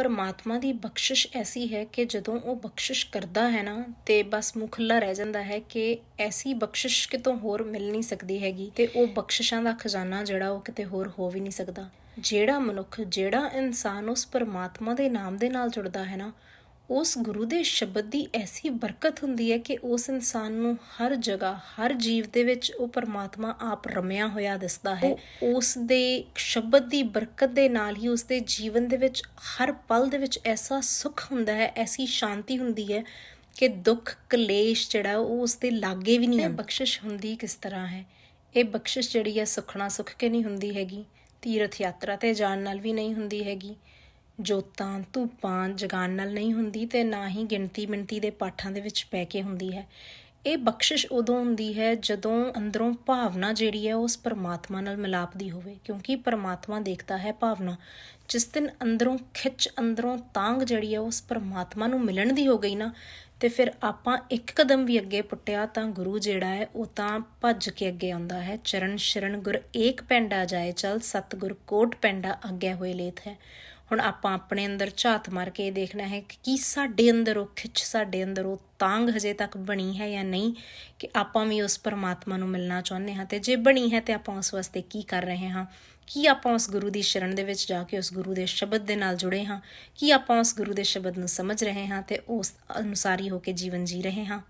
ਪਰਮਾਤਮਾ ਦੀ ਬਖਸ਼ਿਸ਼ ਐਸੀ ਹੈ ਕਿ ਜਦੋਂ ਉਹ ਬਖਸ਼ਿਸ਼ ਕਰਦਾ ਹੈ ਨਾ, ਤੇ ਬਸ ਮੂੰਹ ਖੁੱਲਾ ਰਹਿ ਜਾਂਦਾ ਹੈ ਕਿ ਐਸੀ ਬਖਸ਼ਿਸ਼ ਕਿਤੋਂ ਹੋਰ ਮਿਲ ਨਹੀਂ ਸਕਦੀ ਹੈਗੀ ਤੇ ਉਹ ਬਖਸ਼ਿਸ਼ਾਂ ਦਾ ਖਜ਼ਾਨਾ ਜਿਹੜਾ ਉਹ ਕਿਤੇ ਹੋਰ ਹੋ ਵੀ ਨਹੀਂ ਸਕਦਾ। ਜਿਹੜਾ ਮਨੁੱਖ, ਜਿਹੜਾ ਇਨਸਾਨ ਉਸ ਪਰਮਾਤਮਾ ਦੇ ਨਾਮ ਦੇ ਨਾਲ ਜੁੜਦਾ ਹੈ ਨਾ ਉਸ ਗੁਰੂ ਦੇ ਸ਼ਬਦ ਦੀ ਐਸੀ ਬਰਕਤ ਹੁੰਦੀ ਹੈ ਕਿ ਉਸ ਇਨਸਾਨ ਨੂੰ ਹਰ ਜਗ੍ਹਾ ਹਰ ਜੀਵ ਦੇ ਵਿੱਚ ਉਹ ਪਰਮਾਤਮਾ ਆਪ ਰਮਿਆ ਹੋਇਆ ਦਿਸਦਾ ਹੈ। ਉਸ ਦੇ ਸ਼ਬਦ ਦੀ ਬਰਕਤ ਦੇ ਨਾਲ ਹੀ ਉਸ ਦੇ ਜੀਵਨ ਦੇ ਵਿੱਚ ਹਰ ਪਲ ਦੇ ਵਿੱਚ ਐਸਾ ਸੁੱਖ ਹੁੰਦਾ ਹੈ ਐਸੀ ਸ਼ਾਂਤੀ ਹੁੰਦੀ ਹੈ ਕਿ ਦੁੱਖ ਕਲੇਸ਼ ਜਿਹੜਾ ਉਹ ਉਸ ਦੇ ਲਾਗੇ ਵੀ ਨਹੀਂ ਆਉਂਦਾ। ਬਖਸ਼ਿਸ਼ ਹੁੰਦੀ ਕਿਸ ਤਰ੍ਹਾਂ ਹੈ? ਇਹ ਬਖਸ਼ਿਸ਼ ਜਿਹੜੀ ਹੈ ਸੁਖਣਾ ਸੁੱਖ ਕੇ ਨਹੀਂ ਹੁੰਦੀ ਹੈਗੀ। ਤੀਰਥ ਯਾਤਰਾ ਤੇ ਜਾਣ ਨਾਲ ਵੀ ਨਹੀਂ ਹੁੰਦੀ ਹੈਗੀ। ਜੋਤਾਂ, ਧੂਪਾਂ ਜਗਾਣ ਨਾਲ ਨਹੀਂ ਹੁੰਦੀ ਤੇ ਨਾ ਹੀ ਗਿਣਤੀ ਮਿੰਤੀ ਦੇ ਪਾਠਾਂ ਦੇ ਵਿੱਚ ਪੈ ਕੇ ਹੁੰਦੀ ਹੈ। ਇਹ ਬਖਸ਼ਿਸ਼ ਉਦੋਂ ਹੁੰਦੀ ਹੈ ਜਦੋਂ ਅੰਦਰੋਂ ਭਾਵਨਾ ਜਿਹੜੀ ਹੈ ਉਸ ਪਰਮਾਤਮਾ ਨਾਲ ਮਿਲਾਪ ਦੀ ਹੋਵੇ, ਕਿਉਂਕਿ ਪਰਮਾਤਮਾ ਦੇਖਦਾ ਹੈ ਭਾਵਨਾ। ਜਿਸ ਦਿਨ ਅੰਦਰੋਂ ਖਿੱਚ, ਅੰਦਰੋਂ ਤਾਂਗ ਜਿਹੜੀ ਹੈ ਉਸ ਪਰਮਾਤਮਾ ਨੂੰ ਮਿਲਣ ਦੀ ਹੋ ਗਈ ਨਾ, ਤੇ ਫਿਰ ਆਪਾਂ ਇੱਕ ਕਦਮ ਵੀ ਅੱਗੇ ਪੁੱਟਿਆ ਤਾਂ ਗੁਰੂ ਜਿਹੜਾ ਹੈ ਉਹ ਤਾਂ ਭੱਜ ਕੇ ਅੱਗੇ ਆਉਂਦਾ ਹੈ। ਚਰਨ ਸ਼ਰਨ ਗੁਰ ਏਕ ਪੈਂਡਾ ਜਾਏ ਚਲ, ਸਤਗੁਰ ਕੋਟ ਪੈਂਡਾ ਅੱਗੇ ਹੋਏ ਲੇਤ ਹੈ। ਹੁਣ ਆਪਾਂ ਆਪਣੇ ਅੰਦਰ ਝਾਤ ਮਾਰ ਕੇ ਇਹ ਦੇਖਣਾ ਹੈ ਕਿ ਕੀ ਸਾਡੇ ਅੰਦਰ ਉਹ ਖਿੱਚ, ਸਾਡੇ ਅੰਦਰ ਉਹ ਤਾਂਗ ਹਜੇ ਤੱਕ ਬਣੀ ਹੈ ਜਾਂ ਨਹੀਂ, ਕਿ ਆਪਾਂ ਵੀ ਉਸ ਪਰਮਾਤਮਾ ਨੂੰ ਮਿਲਣਾ ਚਾਹੁੰਦੇ ਹਾਂ ਤੇ ਜੇ ਬਣੀ ਹੈ ਤੇ ਆਪਾਂ ਉਸ ਵਾਸਤੇ ਕੀ ਕਰ ਰਹੇ ਹਾਂ? ਕੀ ਆਪਾਂ ਉਸ ਗੁਰੂ ਦੀ ਸ਼ਰਨ ਦੇ ਵਿੱਚ ਜਾ ਕੇ ਉਸ ਗੁਰੂ ਦੇ ਸ਼ਬਦ ਦੇ ਨਾਲ ਜੁੜੇ ਹਾਂ? ਕੀ ਆਪਾਂ ਉਸ ਗੁਰੂ ਦੇ ਸ਼ਬਦ ਨੂੰ ਸਮਝ ਰਹੇ ਹਾਂ ਤੇ ਉਸ ਅਨੁਸਾਰੀ ਹੋ ਕੇ ਜੀਵਨ ਜੀ ਰਹੇ ਹਾਂ?